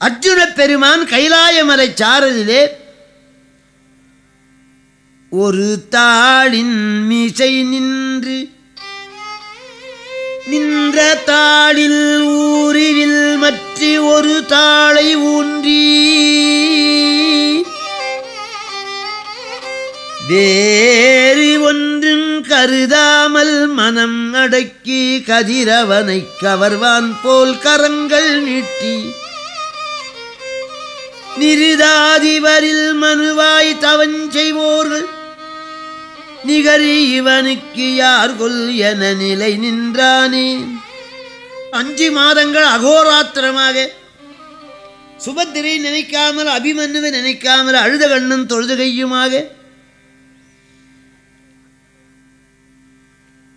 அர்ஜுன பெருமான் கைலாயமலை சாரதிலே ஒரு தாளின் மீசை நின்று நின்ற தாளில் ஊரிவில் மற்ற ஒரு தாளை ஊன்றி வேறு ஒன்றும் கருதாமல் மனம் அடக்கி கதிரவனை கவர்வான் போல் கரங்கள் நீட்டி நிருதாதிவரில் மனுவாய் தவஞ்செய்வோர்கள் நிகரி இவனுக்கு யார் கொல் என நிலை நின்றானே. அஞ்சு மாதங்கள் அகோராத்திரமாக சுபத்திரை நினைக்காமல் அபிமன்னுவை நினைக்காமல் அழுத கண்ணும் தொழுது கையுமாக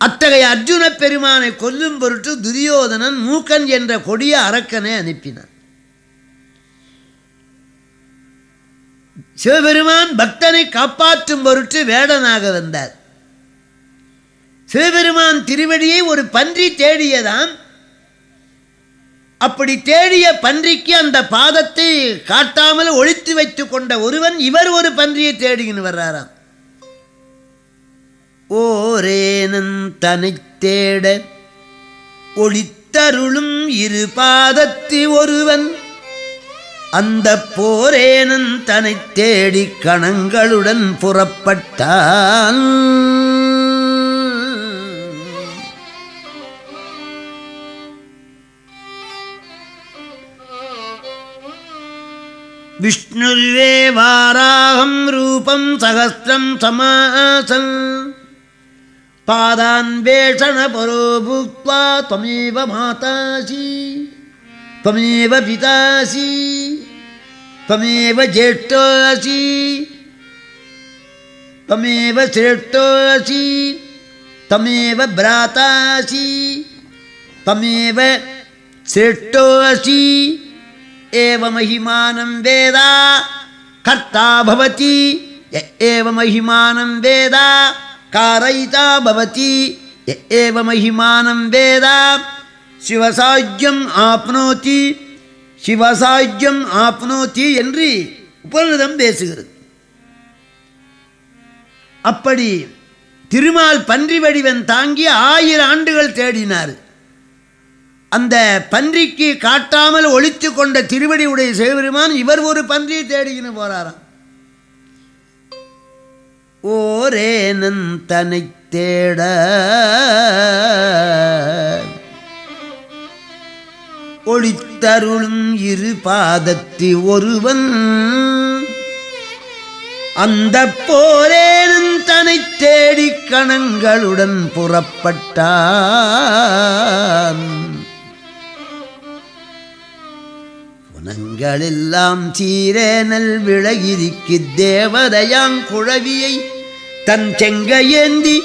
அத்தகைய அர்ஜுன பெருமானை கொல்லும் பொருட்டு துரியோதனன் மூக்கன் என்ற கொடிய அரக்கனை அனுப்பினான். சிவபெருமான் பக்தனை காப்பாற்றும் பொருட்டு வேடனாக வந்தார். சிவபெருமான் திருவடியை ஒரு பன்றி தேடியதாம். அப்படி தேடிய பன்றிக்கு அந்த பாதத்தை காட்டாமல் ஒழித்து வைத்துக் கொண்ட ஒருவன் இவர் ஒரு பன்றியை தேடிக்கின்னு வர்றாராம். ஓரேனன் தனை தேட ஒளித்தருளும் இரு பாதத்து ஒருவன். அந்த போரேனன் தன்னை தேடி கணங்களுடன் புறப்பட்டான். விஷ்ணுர்வே வாராகம் ரூபம் சகசிரம் சமாசன் பாதான் வேஷண பரோ பூத்வா மாதாசி त्वमेव पितासि त्वमेव ज्येष्ठोऽसि त्वमेव श्रेष्ठोऽसि त्वमेव भ्रातासि त्वमेव श्रेष्ठोऽसि। एव महिमानं वेद, कर्ता भवति। एव महिमानं वेद, कारयिता भवति। एव महिमानं वेद। சிவசாஜ்யம் ஆப்னோத்தி சிவசாஜ்யம் ஆப்னோத்தி என்று உபநிதம் பேசுகிறது. அப்படி திருமால் பன்றி வடிவன் தாங்கி ஆயிரம் ஆண்டுகள் தேடினார். அந்த பன்றிக்கு காட்டாமல் ஒழித்து கொண்ட திருவடி உடைய சிவபெருமான் இவர் ஒரு பன்றியை தேடிக்கின்னு போறாராம். ஓரேனன் தனை தேட ஒளித்தருளும் இரு பாதத்து ஒருவன். அந்த போரேனும் தனை தேடி கணங்களுடன் புறப்பட்டான். குணங்களெல்லாம் சீரேனல் விளகிரிக்கு தேவதையாங் குழவியை தன் செங்கையேந்தி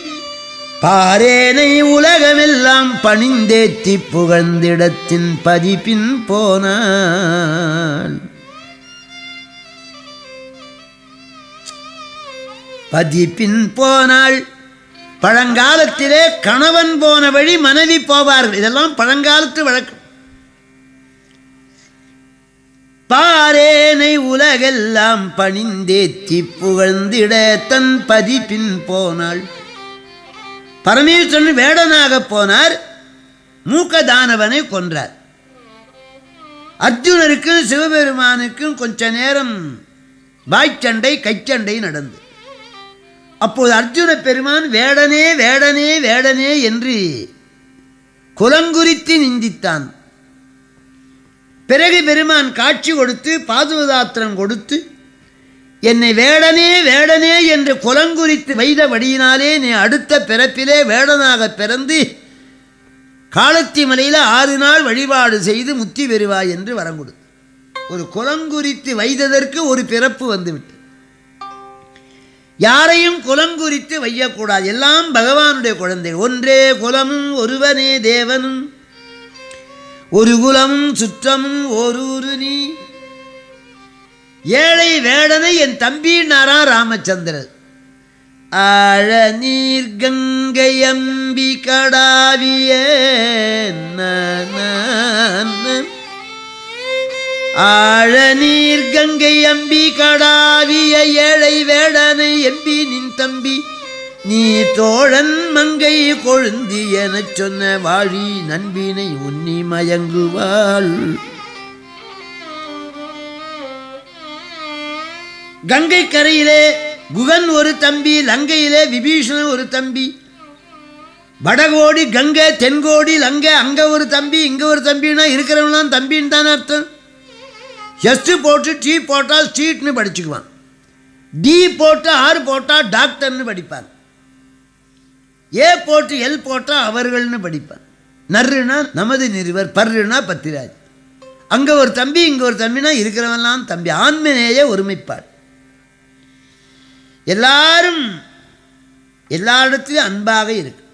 பாரேனை உலகமெல்லாம் பணிந்தேத்தி புகழ்ந்திடத்தின் பதிப்பின் போனான் பதிப்பின் போனாள் பழங்காலத்திலே கணவன் போன வழி மனைவி போவார்கள். இதெல்லாம் பழங்காலத்து வழக்கம். பாரேனை உலகெல்லாம் பணிந்தேத்தி புகழ்ந்திட தன் பதிப்பின் போனாள் பரமேஸ்வரன் வேடனாக போனார். மூக்கதானவனை கொன்றார். அர்ஜுனருக்கும் சிவபெருமானுக்கும் கொஞ்ச நேரம் வாய்ச்சண்டை கைச்சண்டை நடந்து. அப்போது அர்ஜுன பெருமான் வேடனே வேடனே வேடனே என்று குலங்குறித்து நிந்தித்தான். பிறகு பெருமான் காட்சி கொடுத்து பாதுவதாத்திரம் கொடுத்து என்னை வேடனே வேடனே என்று குலங்குறித்து வைத்தபடியினாலே நீ அடுத்த பிறப்பிலே வேடனாக பிறந்து காலத்தி மலையில் ஆறு நாள் வழிபாடு செய்து முத்தி பெறுவாய் என்று வரங்குடு ஒரு குலங்குறித்து வைத்ததற்கு ஒரு பிறப்பு வந்துவிட்டு. யாரையும் குலங்குறித்து வையக்கூடாது. எல்லாம் பகவானுடைய குழந்தை ஒன்றே குலமும் ஒருவனே தேவனும். ஒரு குலமும் சுற்றமும் ஓரூரு நீ. ஏழை வேடனை என் தம்பினாரா ராமச்சந்திரன். ஆழ நீர் கங்கை அம்பி கடாவிய ஆழ நீர் கங்கை அம்பி கடாவிய ஏழை வேடனை எம்பி நின் தம்பி. நீ தோழன் மங்கை கொழுந்தி எனச் சொன்ன வாழி நண்பினை உன்னி மயங்குவாள். கங்கை கரையிலே குகன் ஒரு தம்பி லங்கையிலே விபீஷணன் ஒரு தம்பி. வடகோடி கங்கை தென்கோடி லங்கை அங்கே ஒரு தம்பி இங்கே ஒரு தம்பின்னா இருக்கிறவங்களாம் தம்பின்னு தானே அர்த்தம். எஸ்ட்டு போட்டு டீ போட்டால் ஸ்ட்ரீட்னு படிச்சுக்குவான். டி போட்டு ஆறு போட்டால் டாக்டர்னு படிப்பார் ஏ போட்டு எல் போட்டால் அவர்கள்னு படிப்பான். நர்ருனா நமது நிறுவர் பர்ருனா பத்திராஜ். அங்கே ஒரு தம்பி இங்கே ஒரு தம்பினா இருக்கிறவன்லாம் தம்பி. ஆண்மநேய ஒருமைப்பாடு. எல்லாரும் எல்லா இடத்துலையும் அன்பாக இருக்கு.